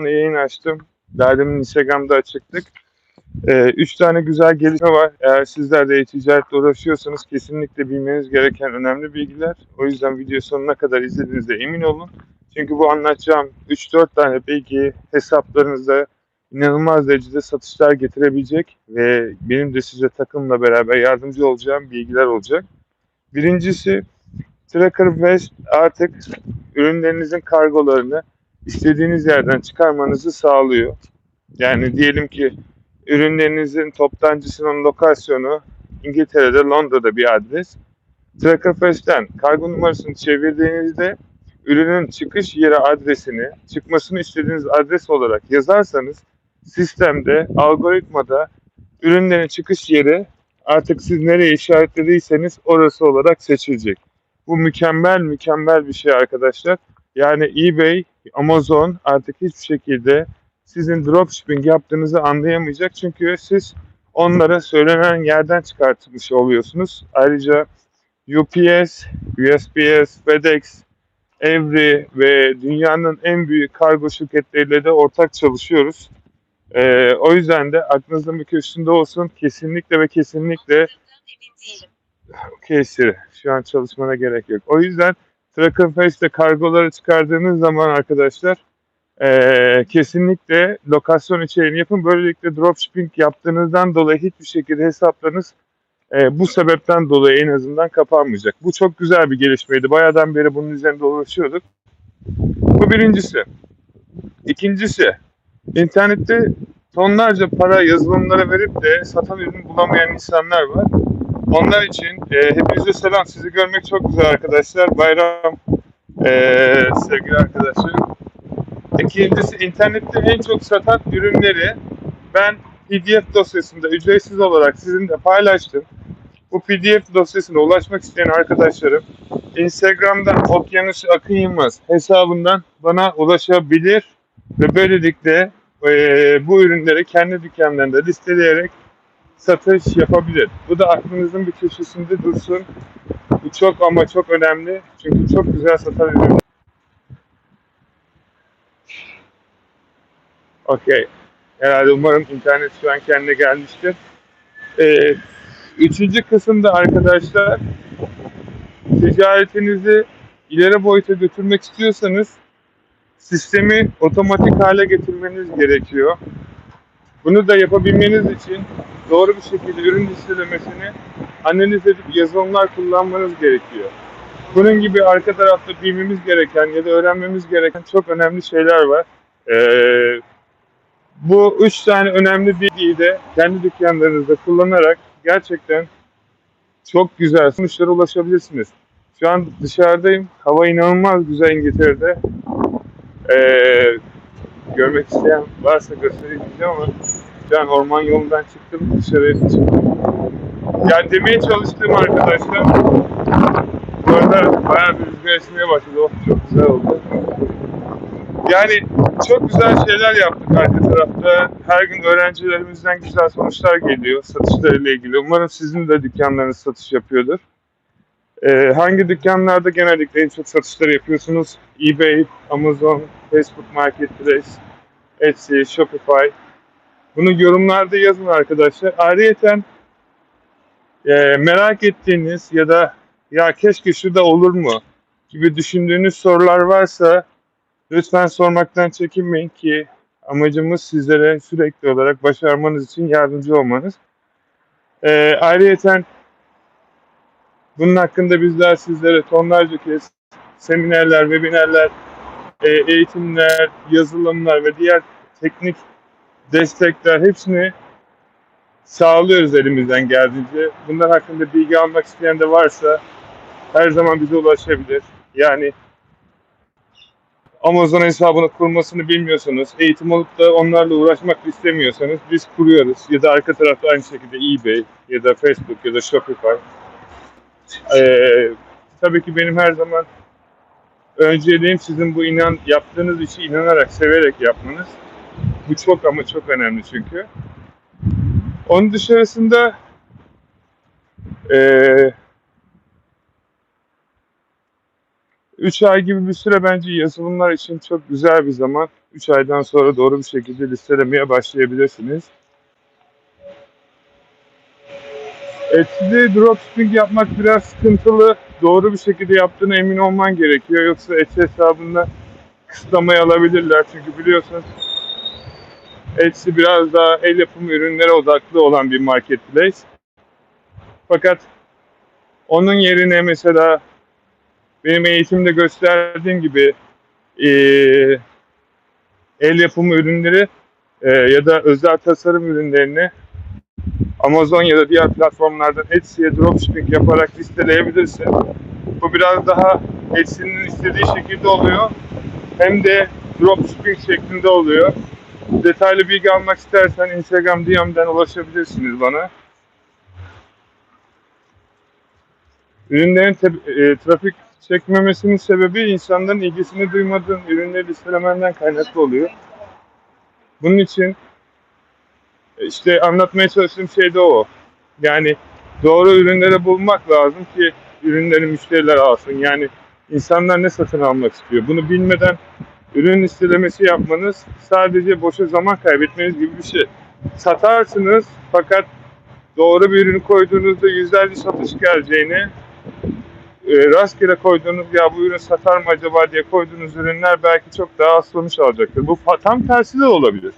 yayın açtım. Derdim'in Instagram'da açıktık. Ee, üç tane güzel gelişme var. Eğer sizler de e-ticaretle uğraşıyorsanız kesinlikle bilmeniz gereken önemli bilgiler. O yüzden video sonuna kadar izlediğinizde emin olun. Çünkü bu anlatacağım 3-4 tane bilgi hesaplarınızda inanılmaz derecede satışlar getirebilecek ve benim de size takımla beraber yardımcı olacağım bilgiler olacak. Birincisi Tracker West artık ürünlerinizin kargolarını istediğiniz yerden çıkarmanızı sağlıyor. Yani diyelim ki ürünlerinizin toptancısının lokasyonu İngiltere'de, Londra'da bir adres. Tracker West'ten kargo numarasını çevirdiğinizde ürünün çıkış yeri adresini, çıkmasını istediğiniz adres olarak yazarsanız sistemde, algoritmada ürünlerin çıkış yeri artık siz nereye işaretlediyseniz orası olarak seçilecek. Bu mükemmel mükemmel bir şey arkadaşlar. Yani eBay, Amazon artık hiçbir şekilde sizin dropshipping yaptığınızı anlayamayacak. Çünkü siz onlara söylenen yerden çıkartmış oluyorsunuz. Ayrıca UPS, USPS, FedEx, Evri ve dünyanın en büyük kargo şirketleriyle de ortak çalışıyoruz. Ee, o yüzden de aklınızda bir köşesinde olsun. Kesinlikle ve kesinlikle Siri. Şu an çalışmana gerek yok. O yüzden Tracker Face'de kargoları çıkardığınız zaman arkadaşlar eee, kesinlikle lokasyon içeriğini yapın. Böylelikle dropshipping yaptığınızdan dolayı hiçbir şekilde hesaplarınız eee, bu sebepten dolayı en azından kapanmayacak. Bu çok güzel bir gelişmeydi. Bayağıdan beri bunun üzerinde uğraşıyorduk. Bu birincisi. İkincisi, internette tonlarca para yazılımlara verip de satan ürün bulamayan insanlar var. Onlar için e, hepinize selam. Sizi görmek çok güzel arkadaşlar. Bayram e, sevgili arkadaşlar. İkincisi internette en çok satan ürünleri ben PDF dosyasında ücretsiz olarak sizinle paylaştım. Bu PDF dosyasına ulaşmak isteyen arkadaşlarım Instagram'dan Okyanus Akın Yılmaz hesabından bana ulaşabilir ve böylelikle e, bu ürünleri kendi dükkanlarında listeleyerek satış yapabilir. Bu da aklınızın bir köşesinde dursun. Bu çok ama çok önemli. Çünkü çok güzel satan ürün. Okey. Herhalde umarım internet şu an kendine gelmiştir. Ee, üçüncü kısımda arkadaşlar ticaretinizi ileri boyuta götürmek istiyorsanız sistemi otomatik hale getirmeniz gerekiyor. Bunu da yapabilmeniz için doğru bir şekilde ürün listelemesini analiz edip yazılımlar kullanmanız gerekiyor. Bunun gibi arka tarafta bilmemiz gereken ya da öğrenmemiz gereken çok önemli şeyler var. Ee, bu üç tane önemli bilgiyi de kendi dükkanlarınızda kullanarak gerçekten çok güzel sonuçlara ulaşabilirsiniz. Şu an dışarıdayım. Hava inanılmaz güzel İngiltere'de. Ee, görmek isteyen varsa göstereyim ama an orman yolundan çıktım dışarıya çıktım. Yani demeye çalıştığım arkadaşlar bu arada bayağı bir rüzgar esmeye başladı. Oh, çok güzel oldu. Yani çok güzel şeyler yaptık arka tarafta. Her gün öğrencilerimizden güzel sonuçlar geliyor satışlarıyla ilgili. Umarım sizin de dükkanlarınız satış yapıyordur. Ee, hangi dükkanlarda genellikle en çok satışlar yapıyorsunuz? eBay, Amazon, Facebook Marketplace, Etsy, Shopify. Bunu yorumlarda yazın arkadaşlar. Ayrıca e, merak ettiğiniz ya da ya keşke şu da olur mu gibi düşündüğünüz sorular varsa lütfen sormaktan çekinmeyin ki amacımız sizlere sürekli olarak başarmanız için yardımcı olmanız. E, ayrıca bunun hakkında bizler sizlere tonlarca kez seminerler, webinerler, e, eğitimler, yazılımlar ve diğer teknik destekler hepsini sağlıyoruz elimizden geldiğince. Bunlar hakkında bilgi almak isteyen de varsa her zaman bize ulaşabilir. Yani Amazon hesabını kurmasını bilmiyorsanız, eğitim alıp da onlarla uğraşmak istemiyorsanız biz kuruyoruz. Ya da arka tarafta aynı şekilde eBay ya da Facebook ya da Shopify. Ee, tabii ki benim her zaman önceliğim sizin bu inan yaptığınız işi inanarak, severek yapmanız. Bu çok ama çok önemli çünkü. Onun dışarısında eee 3 ay gibi bir süre bence yazılımlar için çok güzel bir zaman. 3 aydan sonra doğru bir şekilde listelemeye başlayabilirsiniz. Etsy'de dropshipping yapmak biraz sıkıntılı. Doğru bir şekilde yaptığına emin olman gerekiyor. Yoksa Etsy hesabında kısıtlamayı alabilirler. Çünkü biliyorsunuz Etsy biraz daha el yapımı ürünlere odaklı olan bir marketplace. Fakat onun yerine mesela benim eğitimde gösterdiğim gibi eee, el yapımı ürünleri eee, ya da özel tasarım ürünlerini Amazon ya da diğer platformlardan Etsy'ye dropshipping yaparak listeleyebilirsin. Bu biraz daha Etsy'nin istediği şekilde oluyor. Hem de dropshipping şeklinde oluyor. Detaylı bilgi almak istersen Instagram DM'den ulaşabilirsiniz bana. Ürünlerin e, trafik çekmemesinin sebebi insanların ilgisini duymadığın ürünleri listelemenden kaynaklı oluyor. Bunun için e, işte anlatmaya çalıştığım şey de o. Yani doğru ürünleri bulmak lazım ki ürünleri müşteriler alsın. Yani insanlar ne satın almak istiyor? Bunu bilmeden ürün listelemesi yapmanız sadece boşa zaman kaybetmeniz gibi bir şey. Satarsınız fakat doğru bir ürünü koyduğunuzda yüzlerce satış geleceğini e, rastgele koyduğunuz ya bu ürün satar mı acaba diye koyduğunuz ürünler belki çok daha az sonuç alacaktır. Bu tam tersi de olabilir.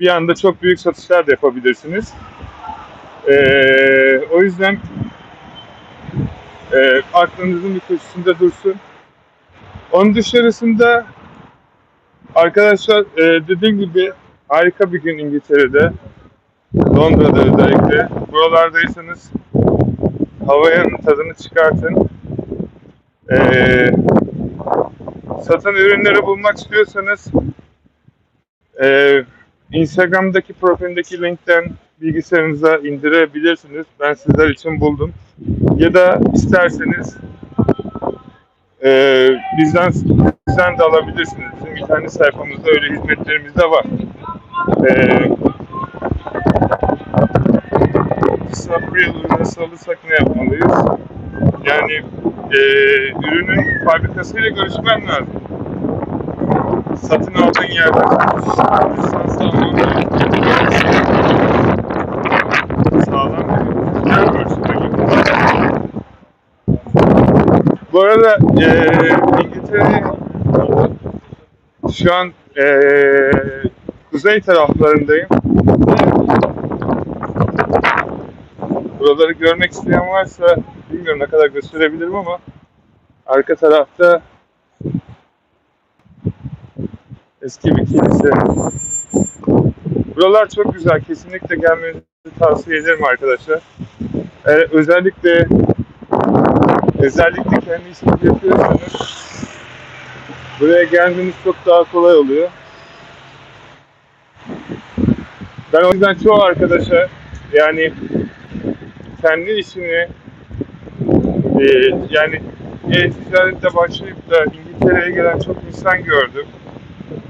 Bir anda çok büyük satışlar da yapabilirsiniz. E, o yüzden e, aklınızın bir köşesinde dursun. Onun dışarısında arkadaşlar e, dediğim gibi harika bir gün İngiltere'de. Londra'da özellikle. Buralardaysanız havanın tadını çıkartın. Ee, satan ürünleri bulmak istiyorsanız e, Instagram'daki profilindeki linkten bilgisayarınıza indirebilirsiniz. Ben sizler için buldum. Ya da isterseniz e, bizden bizden de alabilirsiniz. Bizim internet sayfamızda öyle hizmetlerimiz de var. E, Sapriel ürünü alırsak ne yapmalıyız? Yani e, ürünün fabrikasıyla görüşmen lazım. Satın aldığın yerden lisans alman bir güzel görüşme gibi. Bu arada e, İngiltere şu an e, kuzey taraflarındayım. Buraları görmek isteyen varsa bilmiyorum ne kadar gösterebilirim ama arka tarafta eski bir kilise. Buralar çok güzel. Kesinlikle gelmenizi tavsiye ederim arkadaşlar. Ee, özellikle özellikle kendi işinizi yapıyorsanız buraya gelmeniz çok daha kolay oluyor. Ben o yüzden çoğu arkadaşa yani kendi işini e, yani e-ticarette başlayıp da İngiltere'ye gelen çok insan gördüm.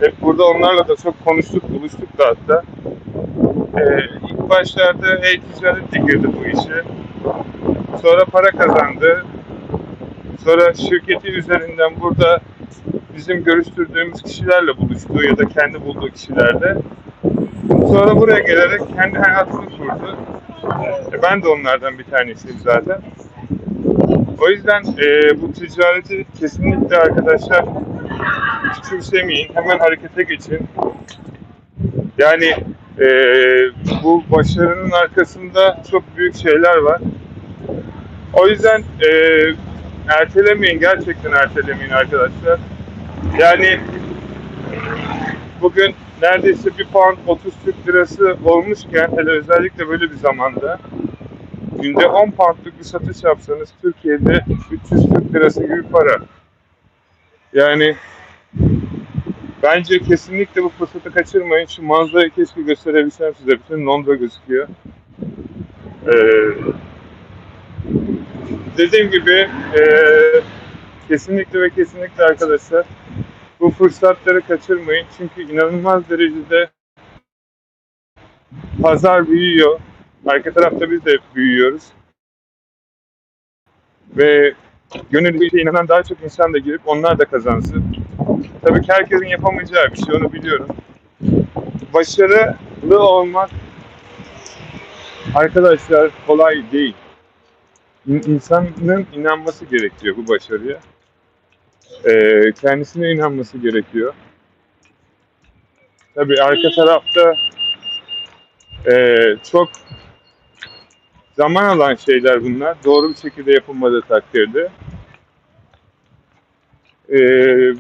Hep burada onlarla da çok konuştuk, buluştuk da hatta. E, ilk başlarda e-ticaretle girdi bu işe. Sonra para kazandı. Sonra şirketi üzerinden burada bizim görüştürdüğümüz kişilerle buluştu ya da kendi bulduğu kişilerle. Sonra buraya gelerek kendi hayatını kurdu. E, ben de onlardan bir tanesiyim zaten. O yüzden e, bu ticareti kesinlikle arkadaşlar küçümsemeyin. Hemen harekete geçin. Yani e, bu başarının arkasında çok büyük şeyler var. O yüzden e, ertelemeyin. Gerçekten ertelemeyin arkadaşlar. Yani bugün neredeyse bir pound 30 Türk lirası olmuşken hele özellikle böyle bir zamanda günde 10 poundluk bir satış yapsanız Türkiye'de 300 Türk lirası gibi para. Yani bence kesinlikle bu fırsatı kaçırmayın. Şu manzarayı keşke gösterebilsem size. Bütün Londra gözüküyor. Ee, dediğim gibi ee, kesinlikle ve kesinlikle arkadaşlar bu fırsatları kaçırmayın. Çünkü inanılmaz derecede pazar büyüyor. Arka tarafta biz de büyüyoruz. Ve gönül işe inanan daha çok insan da girip onlar da kazansın. Tabii ki herkesin yapamayacağı bir şey onu biliyorum. Başarılı olmak arkadaşlar kolay değil. İn- İnsanın inanması gerekiyor bu başarıya. Ee, kendisine inanması gerekiyor. Tabii arka tarafta ee, çok zaman alan şeyler bunlar. Doğru bir şekilde yapılmadığı takdirde. Ee,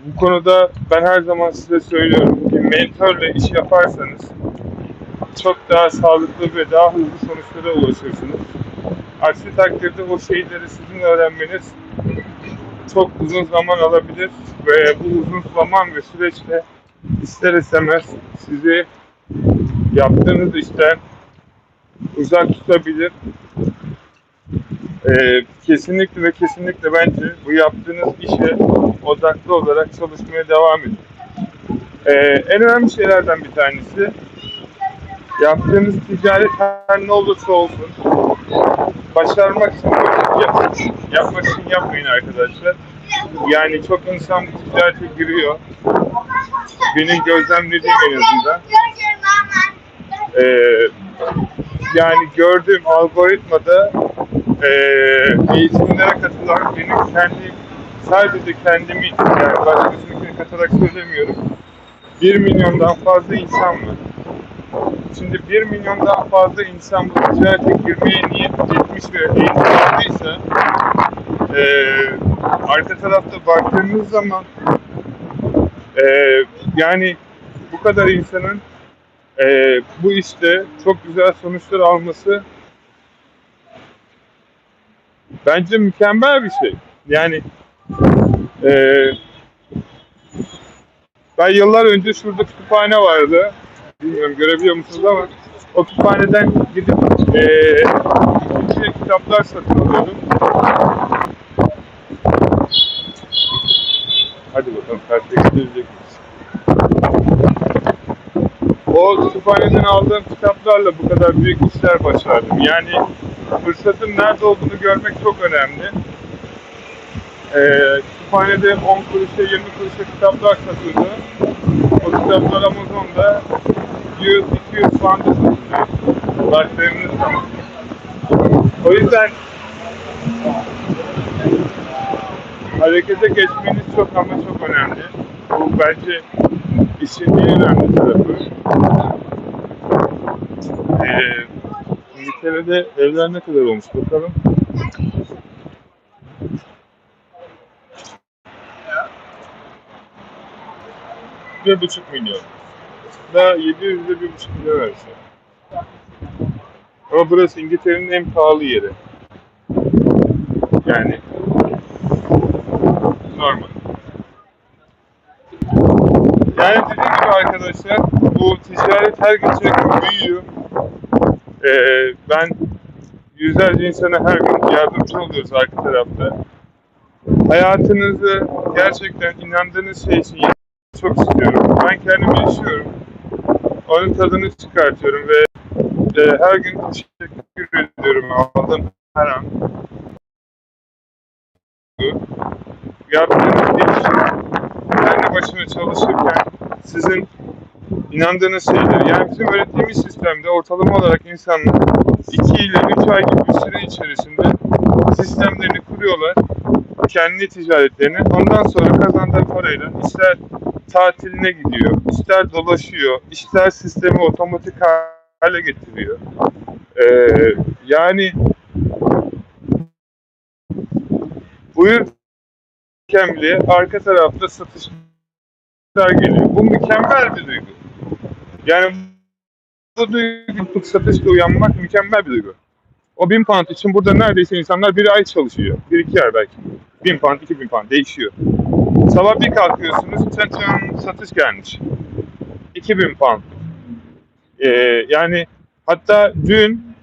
bu konuda ben her zaman size söylüyorum ki mentörle iş yaparsanız çok daha sağlıklı ve daha hızlı sonuçlara ulaşırsınız. Aksi takdirde o şeyleri sizin öğrenmeniz çok uzun zaman alabilir ve bu uzun zaman ve süreçte ister istemez sizi yaptığınız işten uzak tutabilir. Ee, kesinlikle ve kesinlikle bence bu yaptığınız işe odaklı olarak çalışmaya devam edin. Ee, en önemli şeylerden bir tanesi yaptığınız ticaret her ne olursa olsun başarmak için yap, yapmak için yapmayın arkadaşlar. Yani çok insan bu ticarete giriyor. Benim gözlemlediğim en azından. Ee, yani gördüğüm algoritmada e, eğitimlere katılan benim kendi sadece kendimi yani başkasınınkini katarak söylemiyorum. 1 milyondan fazla insan var. Şimdi 1 milyondan fazla insan bu ticarete girmeye niyet etmiş ve eğitim aldıysa e, arka tarafta baktığınız zaman e, yani bu kadar insanın e, bu işte çok güzel sonuçlar alması bence mükemmel bir şey. Yani e, ben yıllar önce şurada kütüphane vardı. Bilmiyorum görebiliyor musunuz ama o kütüphaneden gidip e, kitaplar satın alıyordum. Hadi bakalım perspektif miyiz? O kütüphaneden aldığım kitaplarla bu kadar büyük işler başardım. Yani fırsatın nerede olduğunu görmek çok önemli. Ee, kütüphanede 10 kuruşa 20 kuruşa kitaplar satıldı. O kitaplar Amazon'da 100-200 falan da satılıyor. Zaman. O yüzden harekete geçmeniz çok ama çok önemli. Bu bence işin en önemli tarafı. Ee, İngiltere'de evler ne kadar olmuş bakalım. Bir buçuk milyon. Daha 700 de bir buçuk milyon verse. Ama burası İngiltere'nin en pahalı yeri. Yani normal. Yani dediğim gibi arkadaşlar bu ticaret her geçen gün büyüyor. Ee, ben yüzlerce insana her gün yardımcı oluyoruz arka tarafta. Hayatınızı gerçekten inandığınız şey için çok istiyorum. Ben kendim yaşıyorum. Onun tadını çıkartıyorum ve e, her gün teşekkür ediyorum aldığım her an. Yaptığınız bir işin kendi başına çalışırken sizin inandığınız şeyler. Yani bizim öğrettiğimiz sistemde ortalama olarak insanlar 2 ile 3 ay gibi bir süre içerisinde sistemlerini kuruyorlar. Kendi ticaretlerini. Ondan sonra kazandığı parayla ister tatiline gidiyor, ister dolaşıyor, ister sistemi otomatik hale getiriyor. Ee, yani buyurken bile arka tarafta satışlar geliyor. Bu mükemmel bir duygu. Yani bu duygu satışla uyanmak mükemmel bir duygu. O bin pound için burada neredeyse insanlar bir ay çalışıyor. Bir iki ay belki. Bin pound, iki bin pound değişiyor. Sabah bir kalkıyorsunuz, çan çan satış gelmiş. 2000 pound. Ee, yani hatta dün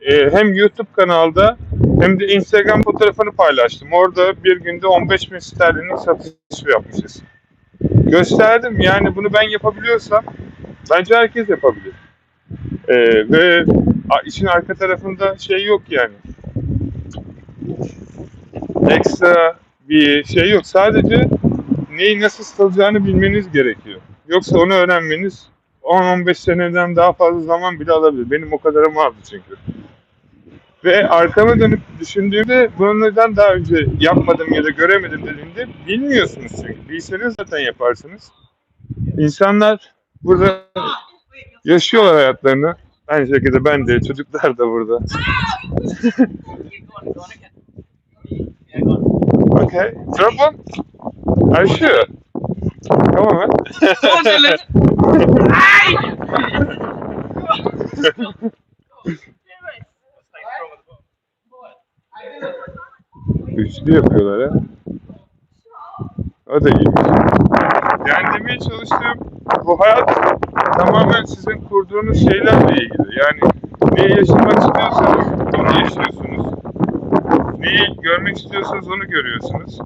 e, hem YouTube kanalda hem de Instagram fotoğrafını paylaştım. Orada bir günde 15 bin sterlinin satışı yapmışız. Gösterdim yani bunu ben yapabiliyorsam bence herkes yapabilir. Ee, ve işin arka tarafında şey yok yani. ekstra bir şey yok. Sadece neyi nasıl satılacağını bilmeniz gerekiyor. Yoksa onu öğrenmeniz 10-15 seneden daha fazla zaman bile alabilir. Benim o kadarım vardı çünkü. Ve arkama dönüp düşündüğümde bunu neden daha önce yapmadım ya da göremedim dediğimde bilmiyorsunuz çünkü. Bilseniz zaten yaparsınız. İnsanlar burada yaşıyorlar hayatlarını. Aynı şekilde ben de, çocuklar da burada. Okay, trouble? Are you sure? Come on man. Üçlü yapıyorlar ha. O da iyiymiş. Yani demeye çalıştığım bu hayat tamamen sizin kurduğunuz şeylerle ilgili. Yani neyi yaşamak istiyorsanız onu yaşıyorsunuz. Neyi görmek istiyorsanız onu görüyorsunuz.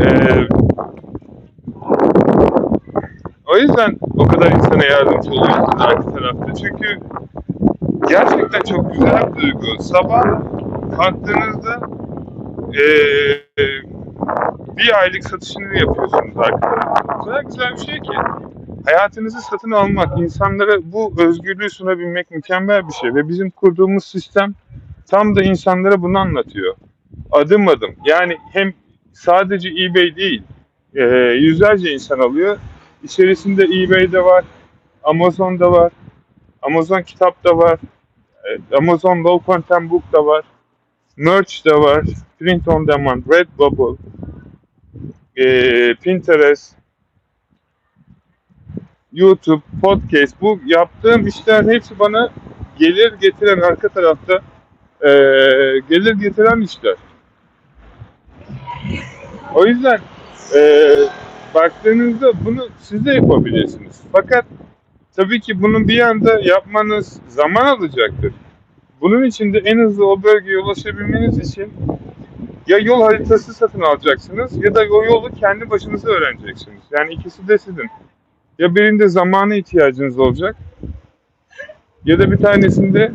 Ee, o yüzden o kadar insana yardımcı oluyorsunuz arka tarafta. Çünkü gerçekten çok güzel bir duygu. Sabah kalktığınızda ee, bir aylık satışını yapıyorsunuz arka tarafta. O kadar güzel bir şey ki. Hayatınızı satın almak, insanlara bu özgürlüğü sunabilmek mükemmel bir şey. Ve bizim kurduğumuz sistem tam da insanlara bunu anlatıyor. Adım adım. Yani hem sadece eBay değil, e, yüzlerce insan alıyor. İçerisinde eBay'de var, Amazon'da var, Amazon kitap da var, e, Amazon Low Content Book da var, Merch de var, Print on Demand, Redbubble, e, Pinterest, YouTube, podcast, bu yaptığım işlerin hepsi bana gelir getiren arka tarafta e, gelir getiren işler. O yüzden e, baktığınızda bunu siz de yapabilirsiniz. Fakat tabii ki bunu bir anda yapmanız zaman alacaktır. Bunun için de en hızlı o bölgeye ulaşabilmeniz için ya yol haritası satın alacaksınız ya da o yolu kendi başınıza öğreneceksiniz. Yani ikisi de sizin. Ya birinde zamana ihtiyacınız olacak ya da bir tanesinde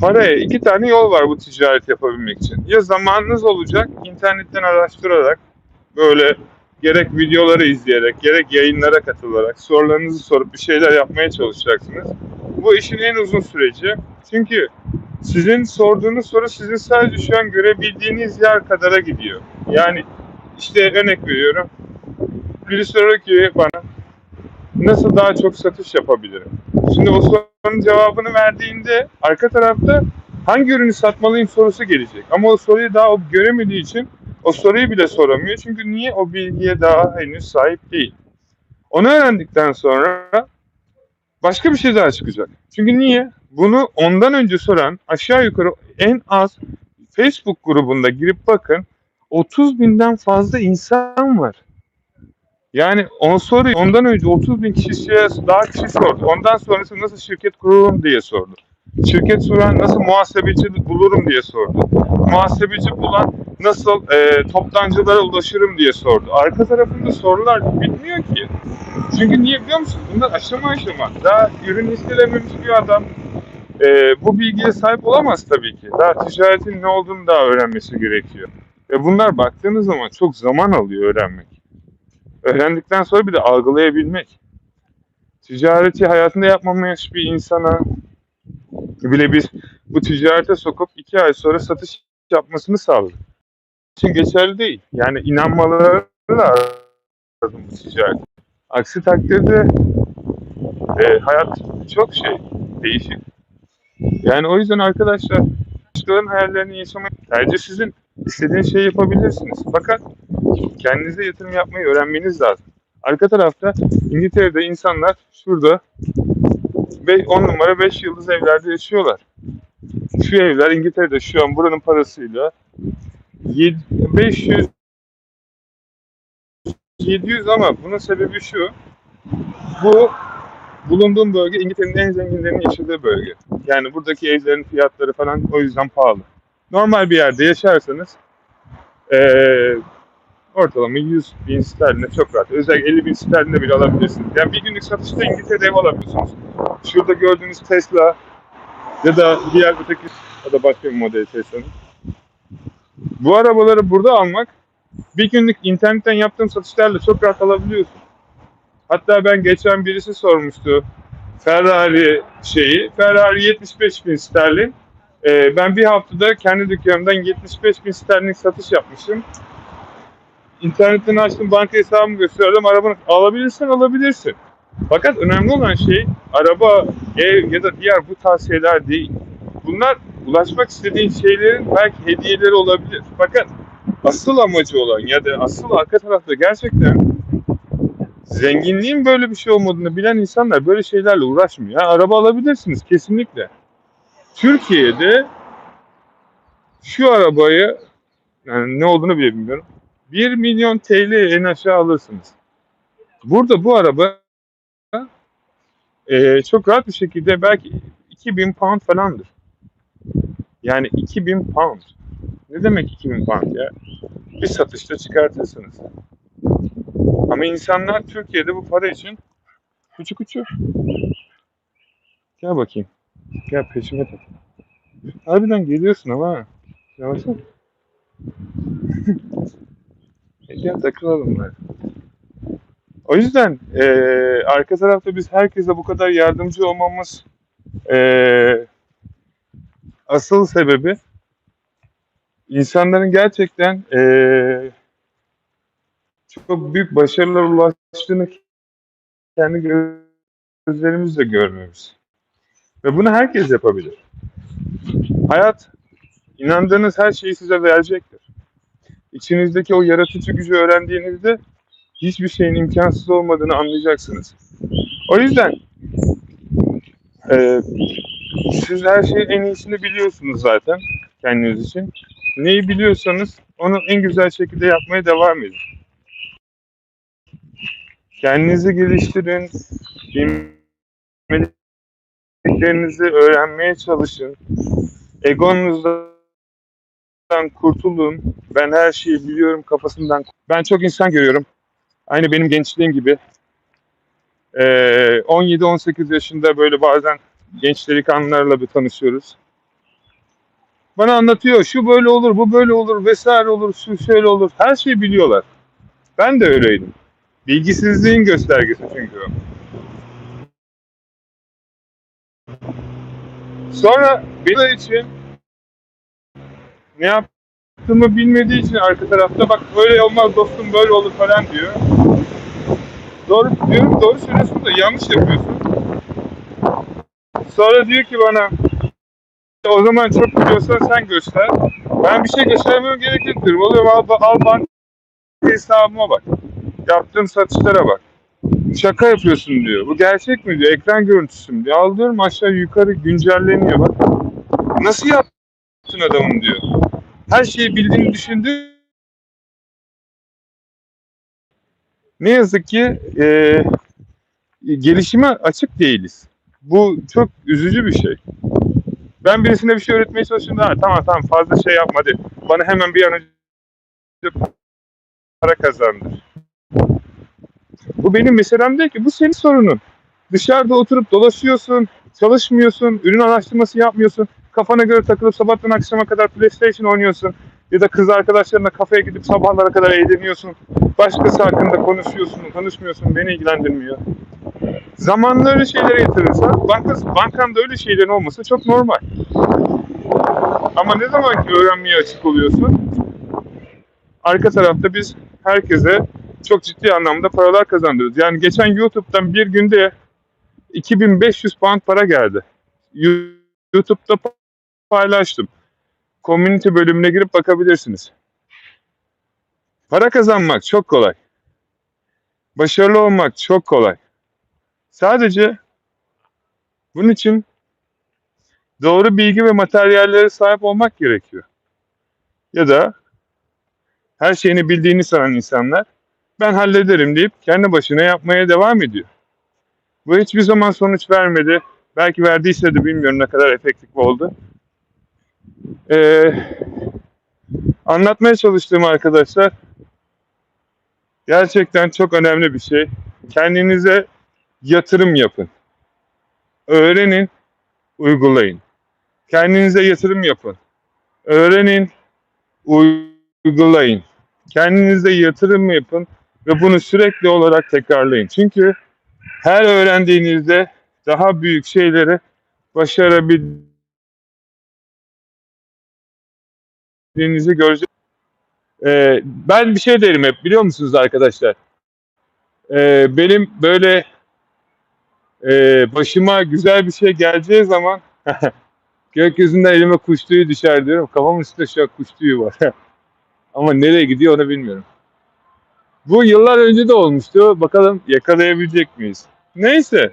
paraya iki tane yol var bu ticaret yapabilmek için. Ya zamanınız olacak internetten araştırarak böyle gerek videoları izleyerek gerek yayınlara katılarak sorularınızı sorup bir şeyler yapmaya çalışacaksınız. Bu işin en uzun süreci. Çünkü sizin sorduğunuz soru sizin sadece şu an görebildiğiniz yer kadara gidiyor. Yani işte örnek veriyorum. Biri soruyor ki bana nasıl daha çok satış yapabilirim? Şimdi o sorunun cevabını verdiğinde arka tarafta hangi ürünü satmalıyım sorusu gelecek. Ama o soruyu daha o göremediği için o soruyu bile soramıyor. Çünkü niye o bilgiye daha henüz sahip değil. Onu öğrendikten sonra başka bir şey daha çıkacak. Çünkü niye? Bunu ondan önce soran aşağı yukarı en az Facebook grubunda girip bakın 30 binden fazla insan var. Yani on soruyu ondan önce 30 bin kişiye daha kişi sordu. Ondan sonrası nasıl şirket kururum diye sordu. Şirket kuran nasıl muhasebeci bulurum diye sordu. Muhasebeci bulan nasıl e, toptancılara ulaşırım diye sordu. Arka tarafında sorular bitmiyor ki. Çünkü niye biliyor musun? Bunlar aşama aşama. Daha ürün listelememiş bir adam e, bu bilgiye sahip olamaz tabii ki. Daha ticaretin ne olduğunu daha öğrenmesi gerekiyor. Ve bunlar baktığınız zaman çok zaman alıyor öğrenmek. Öğrendikten sonra bir de algılayabilmek. Ticareti hayatında yapmamış bir insana bile biz bu ticarete sokup iki ay sonra satış yapmasını sağladık. için geçerli değil. Yani inanmaları lazım bu ticaret. Aksi takdirde e, hayat çok şey değişik. Yani o yüzden arkadaşlar başkalarının hayallerini yaşamayı tercih sizin. İstediğiniz şeyi yapabilirsiniz. Fakat kendinize yatırım yapmayı öğrenmeniz lazım. Arka tarafta İngiltere'de insanlar şurada 10 numara 5 yıldız evlerde yaşıyorlar. Şu evler İngiltere'de şu an buranın parasıyla 500 700 ama bunun sebebi şu. Bu bulunduğum bölge İngiltere'nin en zenginlerinin yaşadığı bölge. Yani buradaki evlerin fiyatları falan o yüzden pahalı. Normal bir yerde yaşarsanız ee, ortalama 100 bin sterline çok rahat. Özellikle 50 bin sterline bile alabilirsiniz. Yani bir günlük satışta İngiltere'de ev alabiliyorsunuz. Şurada gördüğünüz Tesla ya da diğer öteki ya da başka bir model seçseniz. Bu arabaları burada almak bir günlük internetten yaptığım satışlarla çok rahat alabiliyorsun. Hatta ben geçen birisi sormuştu Ferrari şeyi. Ferrari 75 bin sterlin. Ee, ben bir haftada kendi dükkanımdan 75 bin sterlin satış yapmışım. İnternetten açtım banka hesabımı gösterdim. Arabanı alabilirsen alabilirsin. Fakat önemli olan şey araba, ev ya da diğer bu tarz şeyler değil. Bunlar ulaşmak istediğin şeylerin belki hediyeleri olabilir. Fakat asıl amacı olan ya da asıl arka tarafta gerçekten zenginliğin böyle bir şey olmadığını bilen insanlar böyle şeylerle uğraşmıyor. Yani araba alabilirsiniz kesinlikle. Türkiye'de şu arabayı yani ne olduğunu bile bilmiyorum. 1 milyon TL en aşağı alırsınız. Burada bu araba e, çok rahat bir şekilde belki 2000 pound falandır. Yani 2000 pound. Ne demek 2000 pound ya? Bir satışta çıkartırsınız. Ama insanlar Türkiye'de bu para için küçük küçük. Gel bakayım. Gel peşime tak. Harbiden geliyorsun ama. Yavaş ol. E, Gel takılalım bari. O yüzden eee, arka tarafta biz herkese bu kadar yardımcı olmamız eee, asıl sebebi insanların gerçekten eee, çok büyük başarılar ulaştığını kendi gözlerimizle görmemiz. Ve bunu herkes yapabilir. Hayat inandığınız her şeyi size verecektir. İçinizdeki o yaratıcı gücü öğrendiğinizde hiçbir şeyin imkansız olmadığını anlayacaksınız. O yüzden eee, siz her şeyin en iyisini biliyorsunuz zaten kendiniz için. Neyi biliyorsanız onu en güzel şekilde yapmaya devam edin. Kendinizi geliştirin, bilmediklerinizi öğrenmeye çalışın. Egonuzdan kurtulun. Ben her şeyi biliyorum kafasından. Ben çok insan görüyorum. Aynı benim gençliğim gibi. Ee, 17-18 yaşında böyle bazen genç delikanlılarla bir tanışıyoruz. Bana anlatıyor şu böyle olur, bu böyle olur, vesaire olur, şu şöyle olur. Her şeyi biliyorlar. Ben de öyleydim. Bilgisizliğin göstergesi çünkü. Sonra benim için ne yaptığımı bilmediği için arka tarafta bak böyle olmaz dostum böyle olur falan diyor. Doğru diyorum doğru söylüyorsun da yanlış yapıyorsun. Sonra diyor ki bana o zaman çok biliyorsan sen göster. Ben bir şey göstermem gerekirdir. Oluyor al, al banka hesabıma bak. Yaptığım satışlara bak. Şaka yapıyorsun diyor. Bu gerçek mi diyor. Ekran görüntüsü mü diyor. Al diyorum aşağı yukarı güncelleniyor bak. Nasıl yaptın adamın diyor. Her şeyi bildiğini düşündü. Ne yazık ki e, gelişime açık değiliz. Bu çok üzücü bir şey. Ben birisine bir şey öğretmeye çalıştığımda "Ha, tamam tamam fazla şey yapma hadi. Bana hemen bir an önce para kazandır. Bu benim meselem değil ki. Bu senin sorunun. Dışarıda oturup dolaşıyorsun, çalışmıyorsun, ürün araştırması yapmıyorsun. Kafana göre takılıp sabahtan akşama kadar PlayStation oynuyorsun. Ya da kız arkadaşlarına kafeye gidip sabahlara kadar eğleniyorsun. Başkası hakkında konuşuyorsun, konuşmuyorsun. Beni ilgilendirmiyor. Zamanla öyle şeylere yatırırsan, banka, bankanda öyle şeylerin olması çok normal. Ama ne zaman ki öğrenmeye açık oluyorsun, arka tarafta biz herkese çok ciddi anlamda paralar kazandırıyoruz. Yani geçen YouTube'dan bir günde 2500 pound para geldi. YouTube'da paylaştım. Community bölümüne girip bakabilirsiniz. Para kazanmak çok kolay. Başarılı olmak çok kolay. Sadece bunun için doğru bilgi ve materyallere sahip olmak gerekiyor. Ya da her şeyini bildiğini sanan insanlar ben hallederim deyip kendi başına yapmaya devam ediyor. Bu hiçbir zaman sonuç vermedi. Belki verdiyse de bilmiyorum ne kadar efektif oldu. Ee, anlatmaya çalıştığım arkadaşlar gerçekten çok önemli bir şey. Kendinize yatırım yapın. Öğrenin, uygulayın. Kendinize yatırım yapın. Öğrenin, uygulayın. Kendinize yatırım yapın ve bunu sürekli olarak tekrarlayın. Çünkü her öğrendiğinizde daha büyük şeyleri başarabildiğinizi göreceksiniz. Ee, ben bir şey derim hep biliyor musunuz arkadaşlar? Ee, benim böyle e, başıma güzel bir şey geleceği zaman gökyüzünden elime kuş tüyü düşer diyorum. Kafamın üstünde şu an kuş tüyü var. Ama nereye gidiyor onu bilmiyorum. Bu yıllar önce de olmuştu. Bakalım yakalayabilecek miyiz? Neyse.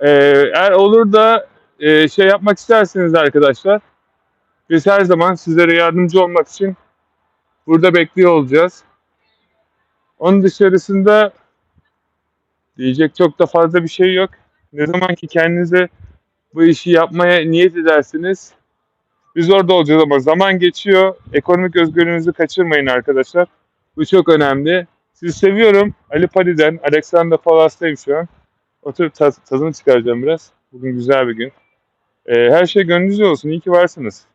Ee, eğer olur da e, şey yapmak isterseniz arkadaşlar biz her zaman sizlere yardımcı olmak için burada bekliyor olacağız. Onun dışarısında diyecek çok da fazla bir şey yok. Ne zaman ki kendinize bu işi yapmaya niyet edersiniz biz orada olacağız ama zaman geçiyor. Ekonomik özgürlüğünüzü kaçırmayın arkadaşlar. Bu çok önemli. Sizi seviyorum. Ali Pali'den, Alexander Palas'tayım şu an. Oturup tadını çıkaracağım biraz. Bugün güzel bir gün. Ee, her şey gönlünüzce olsun. İyi ki varsınız.